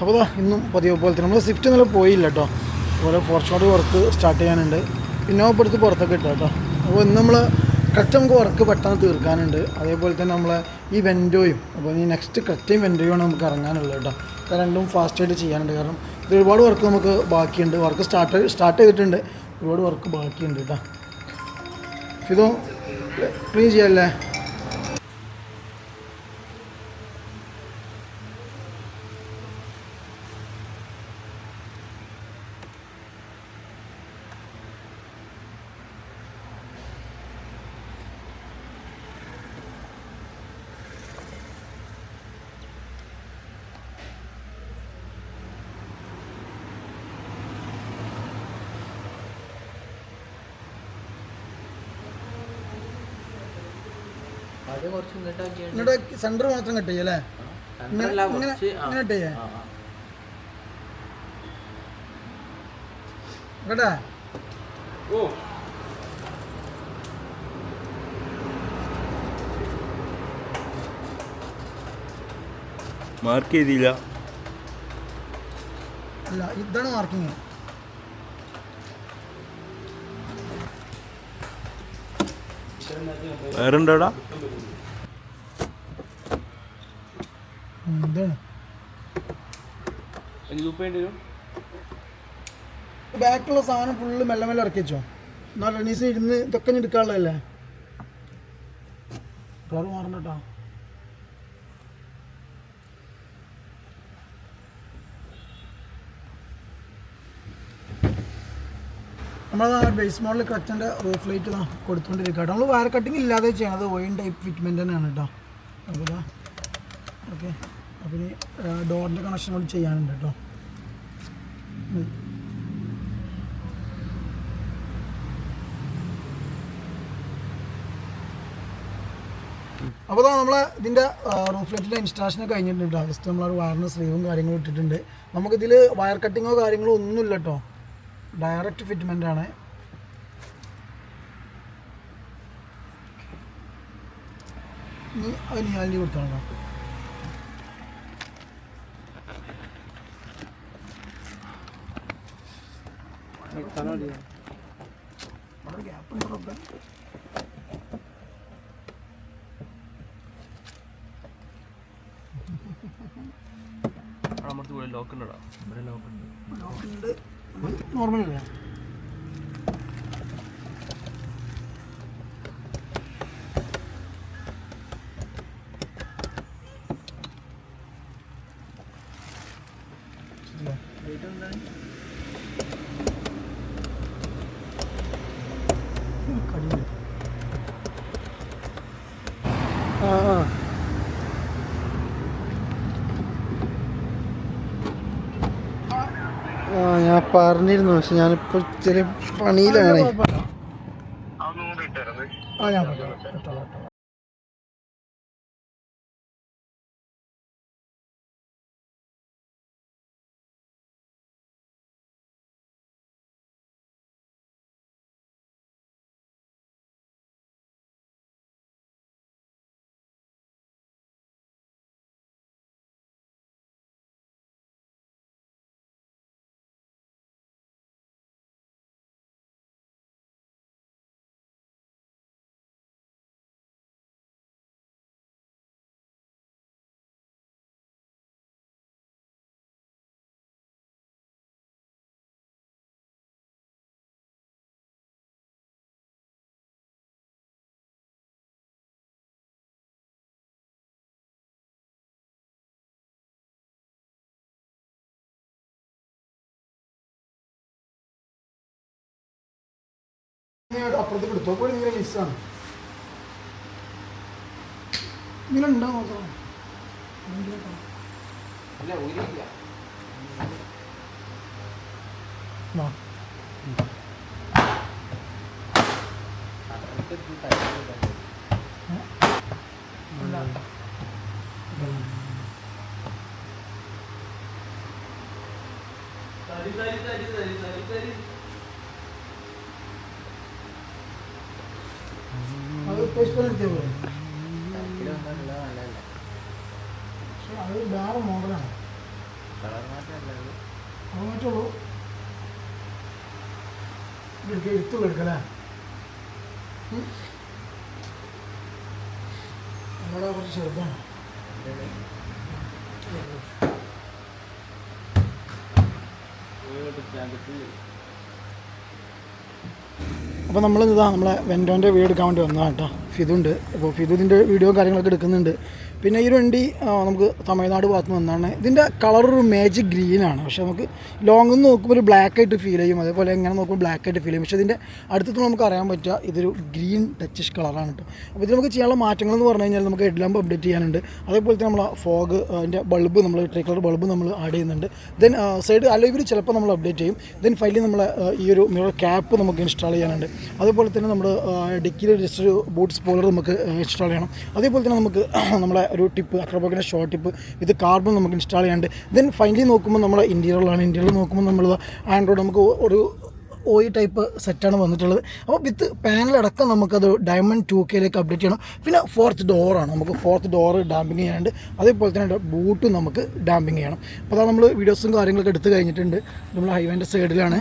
അപ്പോൾ ഇന്നും പതിവ് പോലെ തന്നെ. നമ്മൾ സ്വിഫ്റ്റ് ഇന്നലെ പോയില്ല കേട്ടോ അതുപോലെ ഫോർച്ചുണർ വർക്ക് സ്റ്റാർട്ട് ചെയ്യാനുണ്ട്. ഇന്നോവ ഇപ്പോൾ എടുത്ത് പുറത്തൊക്കെ ഇട്ടോ കേട്ടോ അപ്പോൾ ഇന്ന് നമ്മൾ കറക്റ്റ് നമുക്ക് വർക്ക് പെട്ടെന്ന് തീർക്കാനുണ്ട്. അതേപോലെ തന്നെ നമ്മളെ ഈ വെൻഡോയും അപ്പോൾ ഈ നെക്സ്റ്റ് കറക്റ്റ് വെൻഡോയാണ് നമുക്ക് ഇറങ്ങാനുള്ളത് കേട്ടോ അത് രണ്ടും ഫാസ്റ്റായിട്ട് ചെയ്യാനുണ്ട്. കാരണം ഇത് ഒരുപാട് വർക്ക് നമുക്ക് ബാക്കിയുണ്ട്. വർക്ക് സ്റ്റാർട്ട് സ്റ്റാർട്ട് ചെയ്തിട്ടുണ്ട്. ഒരുപാട് വർക്ക് ബാക്കിയുണ്ട് കേട്ടോ ഇതോ ക്ലീൻ ചെയ്യാല്ലേ? നിങ്ങളുടെ സെന്റർ മാത്രം കട്ട് ചെയ്യല്ലേ ഇങ്ങനെ. ഇട്ടേ ആ, ആ. മാർക്ക് ചെയ്തില്ല. അല്ല ഇതാണ് മാർക്കിങ് വേറെണ്ടോടാ ബാക്കിലുള്ള സാധനം ഫുള്ള് മെല്ലെ മെല്ലെ ഇറക്കി വെച്ചോ. എന്നാൽ റണീസ് ഇരുന്ന് ഇതൊക്കെ എടുക്കാനുള്ളതല്ലേ? കളർ മാറണ്ട കേട്ടോ നമ്മൾ ബേസ് മോഡൽ കറക്റ്റിന്റെ റൂഫ് ലൈറ്റ് കൊടുത്തുകൊണ്ടിരിക്കുക കേട്ടോ നമ്മൾ വയർ കട്ടിങ് ഇല്ലാതെ ചെയ്യണത് ഓയിൻ ടൈപ്പ് ഫിറ്റ്മെന്റ് തന്നെയാണ് കേട്ടോ അപ്പോൾ ഓക്കെ. അപ്പോൾ ഇനി ഡോറിന്റെ കണക്ഷൻ കൂടി ചെയ്യാനുണ്ട് കേട്ടോ. അപ്പോൾ നമ്മൾ ഇതിന്റെ റൂഫ് ലൈറ്റിന്റെ ഇൻസ്റ്റാളേഷൻ കഴിഞ്ഞിട്ടുണ്ട് ജസ്റ്റ് നമ്മൾ വയറിന് സ്ലീവും കാര്യങ്ങളും ഇട്ടിട്ടുണ്ട്. നമുക്കിതിൽ വയർ കട്ടിങ്ങോ കാര്യങ്ങളോ ഒന്നുമില്ല കേട്ടോ ഡയറക്റ്റ് ഫിറ്റ്മെന്റ് ആണ്. ഇനി അതിന് നിയാലിറ്റി കൊടുത്തോളാം അവിടെ ഗ്യാപ്പ് ഉണ്ടോ? നമ്മുടെ ലോക്ക് ഉണ്ട് ലോക്ക് ഉണ്ട്. നോർമൽ അല്ലേ ആ ആ ആ ഞാൻ പറഞ്ഞിരുന്നു പക്ഷെ ഞാനിപ്പോൾ ഇച്ചിരി പണിയിലാണ്. ആ ഞാൻ പറ്റാം ഇട്ടോളാം, അപ്പുറത്ത് എടുത്തു അപ്പോൾ ഇങ്ങനെ മിസ്സാണ് ഇങ്ങനെ ഉണ്ടോ നോക്കാം ഇല്ല ആ. അത്രയ്ക്ക് ഇത് തയ്ച്ചിട്ടില്ല. അത് പേസ്റ്റ് എടുത്തിയാൽ പോലെ ബാക്കിൽ വന്നാൽ നല്ലതല്ല പക്ഷെ അത് വേറെ മോഡലാണ്. എടുക്കുക എടുത്തുള്ളൂ എടുക്കല്ലേ നമ്മുടെ കുറച്ച് ചെറുതാണ്. അപ്പോൾ നമ്മൾ ഇതാ നമ്മളെ വെന്റോന്റെ വീട് എടുക്കാൻ വേണ്ടി വന്നതാണ് കേട്ടോ. ഫിദുണ്ട്. അപ്പോൾ ഫിദുദിന്റെ വീഡിയോ കാര്യങ്ങളൊക്കെ എടുക്കുന്നുണ്ട്. പിന്നെ ഈ വണ്ടി നമുക്ക് തമിഴ്നാട് ഭാഗത്ത് നിന്ന് വന്നതാണ് ഇതിന്റെ കളർ ഒരു മേജിക് ഗ്രീനാണ് പക്ഷെ നമുക്ക് ലോങ്ങിൽ നിന്ന് നോക്കുമ്പോൾ ഒരു ബ്ലാക്ക് ആയിട്ട് ഫീൽ ചെയ്യും. അതേപോലെ എങ്ങനെ നോക്കുമ്പോൾ ബ്ലാക്ക് ആയിട്ട് ഫീൽ ചെയ്യും. പക്ഷേ ഇതിന്റെ അടുത്തത് നമുക്ക് അറിയാൻ പറ്റുക ഇതൊരു ഗ്രീൻ ടച്ചിഷ് കളറാണ് കേട്ടോ അപ്പോൾ ഇത് നമുക്ക് ചെയ്യാനുള്ള മാറ്റങ്ങൾ എന്ന് പറഞ്ഞു കഴിഞ്ഞാൽ നമുക്ക് ഹെഡ് ലാമ്പ് അപ്ഡേറ്റ് ചെയ്യാനുണ്ട്. അതേപോലെ തന്നെ നമ്മൾ ഫോഗ് അതിന്റെ ബൾബ് നമ്മൾ ട്രീ കളർ ബൾബ് നമ്മൾ ആഡ് ചെയ്യുന്നുണ്ട്. ദെൻ സൈഡ് അലോയിവിൽ ചിലപ്പോൾ നമ്മൾ അപ്ഡേറ്റ് ചെയ്യും. ദെൻ ഫൈനലി നമ്മൾ ഈ ഒരു ക്യാപ്പ് നമുക്ക് ഇൻസ്റ്റാൾ ചെയ്യാനുണ്ട്. അതേപോലെ തന്നെ നമ്മൾ ഡിക്കിയിൽ ജസ്റ്റ് ഒരു ബൂട്ട് സ്പോളർ നമുക്ക് ഇൻസ്റ്റാൾ ചെയ്യണം. അതേപോലെ തന്നെ നമുക്ക് നമ്മളെ ഒരു ടിപ്പ് അക്രബോക്കിന്റെ ഷോർട്ട് ടിപ്പ് ഇത് കാർബൺ നമുക്ക് ഇൻസ്റ്റാൾ ചെയ്യാനുണ്ട് ദെൻ ഫൈനലി നോക്കുമ്പോൾ നമ്മൾ ഇന്റീരിയറിലാണ് ഇന്റീരിയർ നോക്കുമ്പോൾ നമ്മൾ ആൻഡ്രോയിഡ് നമുക്ക് ഒരു ഓയി ടൈപ്പ് സെറ്റാണ് വന്നിട്ടുള്ളത്. അപ്പോൾ വിത്ത് പാനലടക്കം നമുക്കത് ഡയമണ്ട് ടു കെയിലേക്ക് അപ്ഡേറ്റ് ചെയ്യണം. പിന്നെ ഫോർത്ത് ഡോറാണ് നമുക്ക് ഫോർത്ത് ഡോർ ഡാമ്പിങ് ചെയ്യാനുണ്ട് അതേപോലെ തന്നെ ബൂട്ടും നമുക്ക് ഡാമ്പിങ് ചെയ്യണം. അപ്പോൾ അതാണ് നമ്മൾ വീഡിയോസും കാര്യങ്ങളൊക്കെ എടുത്തു കഴിഞ്ഞിട്ടുണ്ട്. നമ്മൾ ഹൈവേന്റെ സൈഡിലാണ്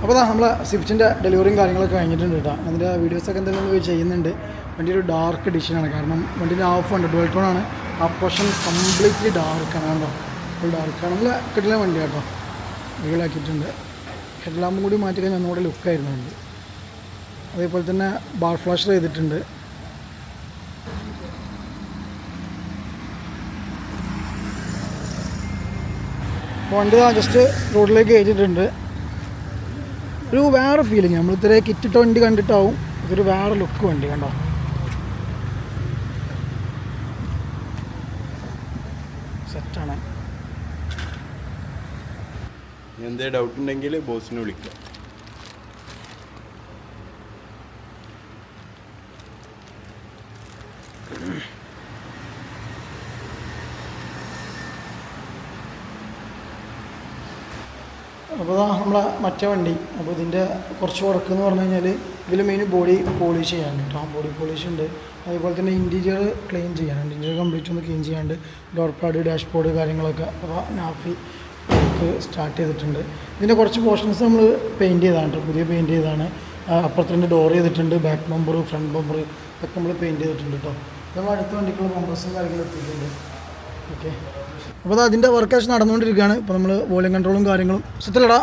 അപ്പോൾ അതാ നമ്മളെ സ്വിഫ്റ്റിന്റെ ഡെലിവറിയും കാര്യങ്ങളൊക്കെ കഴിഞ്ഞിട്ടുണ്ട് കേട്ടോ. അതിന്റെ വീഡിയോസൊക്കെ എന്തെങ്കിലും ചെയ്യുന്നുണ്ട്. വണ്ടി ഒരു ഡാർക്ക് എഡിഷനാണ് കാരണം വണ്ടിന്റെ ഹാഫ് ഉണ്ട് ഡുവൽ ടോൺ ആണ്. ആ പോർഷൻ കംപ്ലീറ്റ്ലി ഡാർക്കാണ് കേട്ടോ ഫുൾ ഡാർക്കാണ് നല്ല കിട്ടില്ല വണ്ടി കേട്ടോ. വീലാക്കിയിട്ടുണ്ട് ഹെഡ്ലാമ്പും കൂടി മാറ്റി കഴിഞ്ഞാൽ ഒന്നുകൂടെ ലുക്കായിരുന്നു വണ്ടി. അതേപോലെ തന്നെ ബാർ ഫ്ലാഷർ ചെയ്തിട്ടുണ്ട്. വണ്ടി ജസ്റ്റ് റോഡിലേക്ക് കയറ്റിയിട്ടുണ്ട്. ഒരു വേറെ ഫീലിംഗ് നമ്മൾ ഇത്ര കിറ്റിട്ട വണ്ടി കണ്ടിട്ടാവും. ഇതൊരു വേറെ ലുക്ക് വണ്ടി കണ്ടോ? സെറ്റാണ് എന്തേ ഡൗട്ട് ഉണ്ടെങ്കിൽ ബോസിനെ വിളിക്കാം. അപ്പോൾ ഇതാ നമ്മളെ മറ്റേ വണ്ടി. അപ്പോൾ ഇതിന്റെ കുറച്ച് വർക്ക് എന്ന് പറഞ്ഞു കഴിഞ്ഞാൽ ഇതിൽ മെയിൻ ബോഡി പോളിഷ് ചെയ്യാനുണ്ട് കേട്ടോ. ബോഡി പോളിഷ് ഉണ്ട്. അതുപോലെ തന്നെ ഇന്റീരിയർ ക്ലീൻ ചെയ്യാനുണ്ട് ഇന്റീരിയർ കംപ്ലീറ്റ് ഒന്ന് ക്ലീൻ ചെയ്യാണ്ട് ഡോർ പാഡ് ഡാഷ്ബോർഡ് കാര്യങ്ങളൊക്കെ. അപ്പോൾ നാഫി വർക്ക് സ്റ്റാർട്ട് ചെയ്തിട്ടുണ്ട്. ഇതിന്റെ കുറച്ച് പോർഷൻസ് നമ്മൾ പെയിന്റ് ചെയ്താണ് കേട്ടോ. പുതിയ പെയിന്റ് ചെയ്താണ്. അപ്പുറത്തിന്റെ ഡോർ ചെയ്തിട്ടുണ്ട്. ബാക്ക് ബമ്പർ ഫ്രണ്ട് ബമ്പർ ഇതൊക്കെ നമ്മൾ പെയിന്റ് ചെയ്തിട്ടുണ്ട് കേട്ടോ. നമ്മൾ അടുത്ത വണ്ടിക്കുള്ള ബമ്പേഴ്സും കാര്യങ്ങളും എത്തിയിട്ടുണ്ട്. ഓക്കെ അപ്പോൾ അത് അതിന്റെ വർക്കേഷൻ നടന്നുകൊണ്ടിരിക്കുകയാണ്. ഇപ്പോൾ നമ്മൾ വോളിയം കൺട്രോളും കാര്യങ്ങളും സെറ്റിലടാ.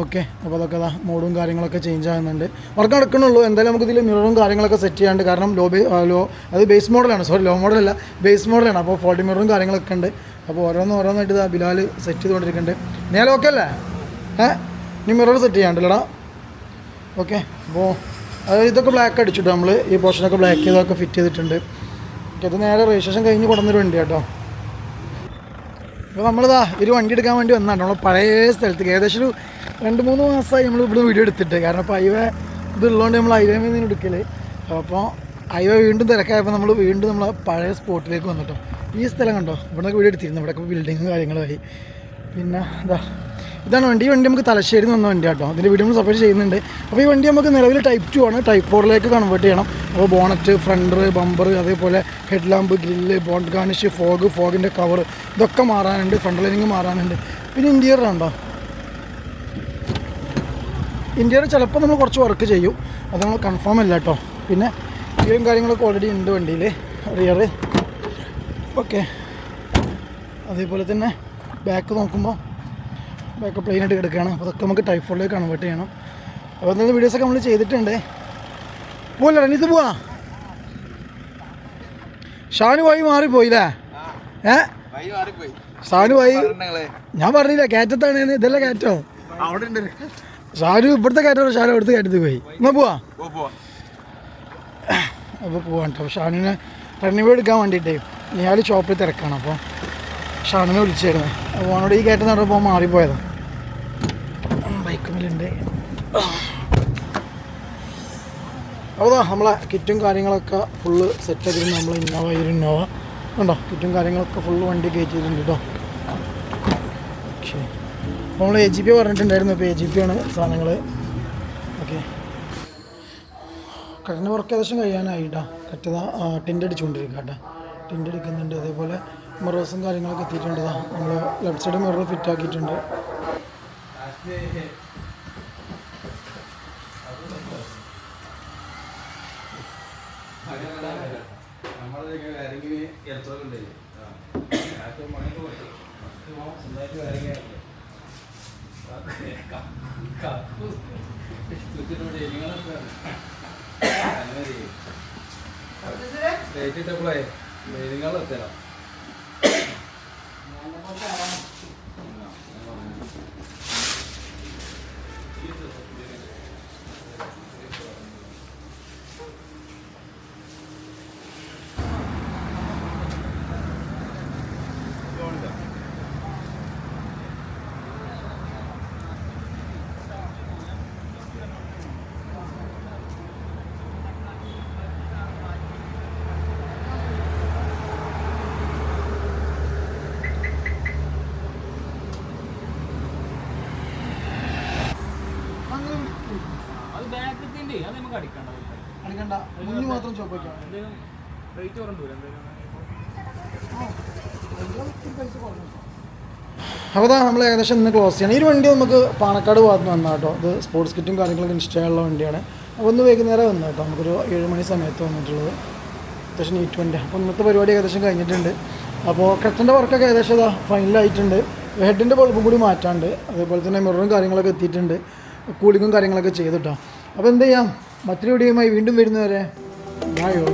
ഓക്കെ അപ്പോൾ അതൊക്കെ അതാ മോഡും കാര്യങ്ങളൊക്കെ ചേഞ്ച് ആകുന്നുണ്ട്. വർക്ക് നടക്കണുള്ളൂ എന്തായാലും നമുക്ക് ഇതിൽ മിററും കാര്യങ്ങളൊക്കെ സെറ്റ് ചെയ്യാണ്ട് കാരണം ലോ ബേ ലോ അത് ബേസ് മോഡലാണ് സോറി ലോ മോഡലല്ല ബേസ് മോഡലാണ് അപ്പോൾ ഫോൾട്ടി മിററും കാര്യങ്ങളൊക്കെ ഉണ്ട്. അപ്പോൾ ഓരോന്ന് ഓരോന്നായിട്ട് ഇതാ ബിലാൽ സെറ്റ് ചെയ്തുകൊണ്ടിരിക്കുന്നുണ്ട്. നേരെ ഓക്കെ അല്ലേ? ഏ? ഇനി മിറർ സെറ്റ് ചെയ്യാണ്ടല്ലടാ. ഓക്കെ അപ്പോൾ ഇതൊക്കെ ബ്ലാക്ക് അടിച്ചിട്ട് നമ്മൾ ഈ പോർഷനൊക്കെ ബ്ലാക്ക് ചെയ്തൊക്കെ ഫിറ്റ് ചെയ്തിട്ടുണ്ട്. ഓക്കെ അത് നേരെ രജിസ്ട്രേഷൻ കഴിഞ്ഞ് കൊണ്ടുവന്നൊരു വണ്ടി കേട്ടോ അപ്പോൾ നമ്മളിതാ ഒരു വണ്ടി എടുക്കാൻ വേണ്ടി വന്നതാണ്. നമ്മൾ പഴയ സ്ഥലത്തേക്ക് ഏകദേശം ഒരു രണ്ട് മൂന്ന് മാസമായി നമ്മൾ ഇവിടെ വീഡിയോ എടുത്തിട്ട്. കാരണം ഇപ്പോൾ ഹൈവേ ഇതുള്ളതുകൊണ്ട് നമ്മൾ ഹൈവേ നിന്ന് എടുക്കൽ അപ്പോൾ ഹൈവേ വീണ്ടും തിരക്കായപ്പോൾ നമ്മൾ വീണ്ടും നമ്മൾ പഴയ സ്പോട്ടിലേക്ക് വന്നിട്ടോ. ഈ സ്ഥലം കണ്ടോ? ഇവിടെ വീഡിയോ എടുത്തിരുന്നു. ഇവിടെ ബിൽഡിങ്ങും കാര്യങ്ങളായി പിന്നെ ഇതാ ഇതാണ് വണ്ടി. ഈ വണ്ടി നമുക്ക് തലശ്ശേരി വന്ന വണ്ടി കേട്ടോ അതിന്റെ വീഡിയോ നമ്മൾ സപ്പോർട്ട് ചെയ്യുന്നുണ്ട്. അപ്പോൾ ഈ വണ്ടി നമുക്ക് നിലവിൽ ടൈപ്പ് ടു ആണ്. ടൈപ്പ് ഫോറിലേക്ക് കൺവേർട്ട് ചെയ്യണം. അപ്പോൾ ബോണറ്റ് ഫ്രണ്ടർ ബമ്പർ അതേപോലെ ഹെഡ് ലാമ്പ് ഗ്രില്ല് ബോണ്ട് ഗാർണിഷ് ഫോഗ് ഫോഗിന്റെ കവർ ഇതൊക്കെ മാറാനുണ്ട്. Front lining മാറാനുണ്ട്. പിന്നെ ഇന്റീരിയർ ഉണ്ടോ ഇന്റീരിയർ ചിലപ്പോൾ നമ്മൾ കുറച്ച് വർക്ക് ചെയ്യും. അത് നമ്മൾ കൺഫേം അല്ല കേട്ടോ പിന്നെ ഇവയും കാര്യങ്ങളൊക്കെ ഓൾറെഡി ഉണ്ട് വണ്ടിയിൽ റിയർ ഓക്കെ അതേപോലെ തന്നെ ബാക്ക് നോക്കുമ്പോൾ ബാക്ക് പ്ലെയിൻ ആയിട്ട് കിടക്കുകയാണ്. അപ്പോൾ അതൊക്കെ നമുക്ക് ടൈഫോളിലേക്ക് കൺവേർട്ട് ചെയ്യണം. അപ്പോൾ എന്തെങ്കിലും വീഡിയോസൊക്കെ നമ്മൾ ചെയ്തിട്ടുണ്ട്. പോയില്ല റണീസ് പോവാ? ഷാനു വായി മാറിപ്പോയില്ലേ? ഏ? ഷാനു വായി ഞാൻ പറഞ്ഞില്ല കയറ്റത്താണ് ഇതെല്ലാം കയറ്റോ? ഷാനു ഇവിടുത്തെ കയറ്റോ ഷാനു അവിടുത്തെ കയറ്റത്തിൽ പോയി. എന്നാ പോവാ? അപ്പോൾ പോവാൻ കേട്ടോ ഷാനുവിനെ റണ്ണിവേ എടുക്കാൻ വേണ്ടിയിട്ടേ ഞാൻ ഷോപ്പിൽ തിരക്കാണ്. അപ്പോൾ ഷാനുവിനെ വിളിച്ചായിരുന്നു. അപ്പോൾ അവനോട് ഈ കയറ്റം നടന്നപ്പോൾ മാറിപ്പോയതാണ് ബൈക്ക് മേലുണ്ട്. അപ്പോൾ നമ്മളെ കിറ്റും കാര്യങ്ങളൊക്കെ ഫുള്ള് സെറ്റ് ആക്കിയിരുന്നു നമ്മൾ ഇന്നോവ ഒരു ഇന്നോവ. ഉണ്ടോ കിറ്റും കാര്യങ്ങളൊക്കെ ഫുള്ള് വണ്ടി കയറ്റിയിട്ടുണ്ട് കേട്ടോ ഓക്കെ നമ്മൾ എ ജി പി പറഞ്ഞിട്ടുണ്ടായിരുന്നു. ഇപ്പോൾ എ ജി പി ആണ് സാധനങ്ങൾ ഓക്കെ കഴിഞ്ഞ വർക്ക് ഏകദേശം കഴിയാനായിട്ടാ കറ്റത ടിന്റ് അടിച്ചുകൊണ്ടിരിക്കുക കേട്ടോ ടിന്റ് അടിക്കുന്നുണ്ട്. അതേപോലെ മിറേഴ്സും കാര്യങ്ങളൊക്കെ എത്തിയിട്ടുണ്ട്. നമ്മൾ ലെഫ്റ്റ് സൈഡ് മിറർ ഫിറ്റ് ആക്കിയിട്ടുണ്ട്. ഇട്ടപ്പോഴേ അത് നമുക്ക് അടിക്കണ്ട അടിക്കണ്ട. മുന്നിൽ മാത്രം റേറ്റ് അപ്പോൾ അതാ നമ്മൾ ഏകദേശം ഇന്ന് ക്ലോസ് ചെയ്യണം. ഈ ഒരു വണ്ടി നമുക്ക് പാണക്കാട് ഭാഗത്ത് നിന്ന് വന്നാൽ കേട്ടോ. ഇത് സ്പോർട്സ് കിറ്റും കാര്യങ്ങളൊക്കെ ഇൻസ്റ്റാളുള്ള വണ്ടിയാണ്. അപ്പോൾ ഒന്ന് വൈകുന്നേരം വന്നു കേട്ടോ. നമുക്കൊരു ഏഴ് മണി സമയത്ത് വന്നിട്ടുള്ളത്. അത്യാവശ്യം നീറ്റ് വണ്ടി അപ്പോൾ ഇന്നത്തെ പരിപാടി ഏകദേശം കഴിഞ്ഞിട്ടുണ്ട്. അപ്പോൾ കട്ടന്റെ വർക്കൊക്കെ ഏകദേശം ഇതാ ഫൈനലായിട്ടുണ്ട് ഹെഡിന്റെ ബൾബും കൂടി മാറ്റാണ്ട് അതേപോലെ തന്നെ മിററും കാര്യങ്ങളൊക്കെ എത്തിയിട്ടുണ്ട്. കൂളിങ്ങും കാര്യങ്ങളൊക്കെ ചെയ്തിട്ടോ അപ്പോൾ എന്ത് ചെയ്യാം മറ്റൊരു വീഡിയോയുമായി വീണ്ടും വരുന്നവരെ. ബായോ